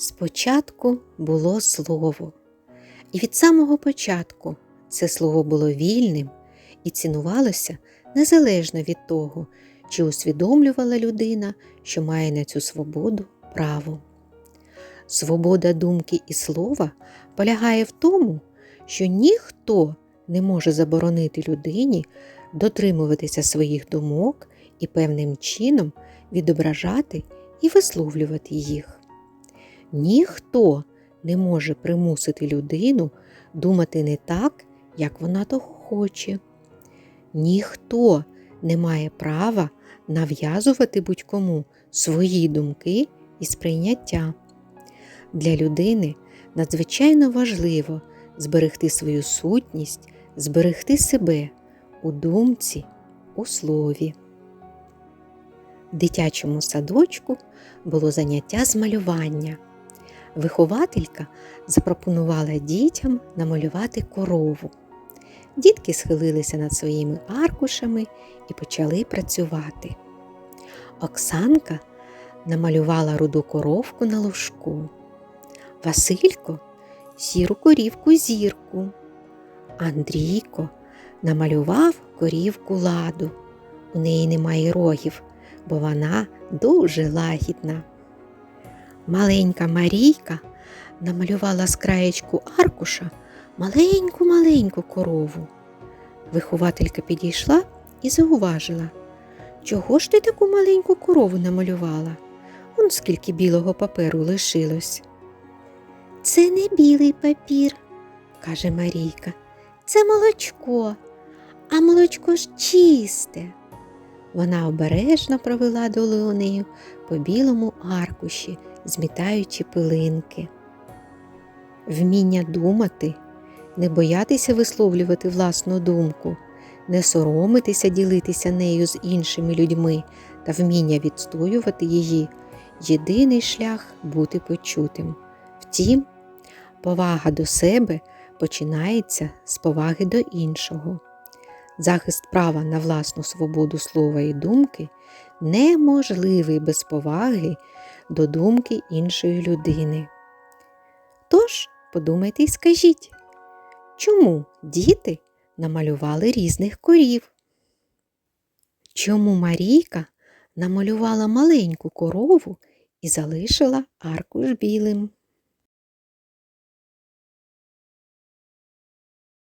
Спочатку було слово, і від самого початку це слово було вільним і цінувалося незалежно від того, чи усвідомлювала людина, що має на цю свободу право. Свобода думки і слова полягає в тому, що ніхто не може заборонити людині дотримуватися своїх думок і певним чином відображати і висловлювати їх. Ніхто не може примусити людину думати не так, як вона того хоче. Ніхто не має права нав'язувати будь-кому свої думки і сприйняття. Для людини надзвичайно важливо зберегти свою сутність, зберегти себе у думці, у слові. В дитячому садочку було заняття з малювання. Вихователька запропонувала дітям намалювати корову. Дітки схилилися над своїми аркушами і почали працювати. Оксанка намалювала руду коровку на ложку. Василько сіру корівку зірку. Андрійко намалював корівку ладу. У неї немає рогів, бо вона дуже лагідна. Маленька Марійка намалювала з краєчку аркуша маленьку-маленьку корову. Вихователька підійшла і зауважила, чого ж ти таку маленьку корову намалювала? Он скільки білого паперу лишилось. Це не білий папір, каже Марійка. Це молочко, а молочко ж чисте. Вона обережно провела долонею по білому аркуші, змітаючи пилинки. Вміння думати, не боятися висловлювати власну думку, не соромитися ділитися нею з іншими людьми та вміння відстоювати її єдиний шлях бути почутим. Втім, повага до себе починається з поваги до іншого. Захист права на власну свободу слова і думки неможливий без поваги до думки іншої людини. Тож, подумайте і скажіть, чому діти намалювали різних корів? Чому Марійка намалювала маленьку корову і залишила аркуш білим?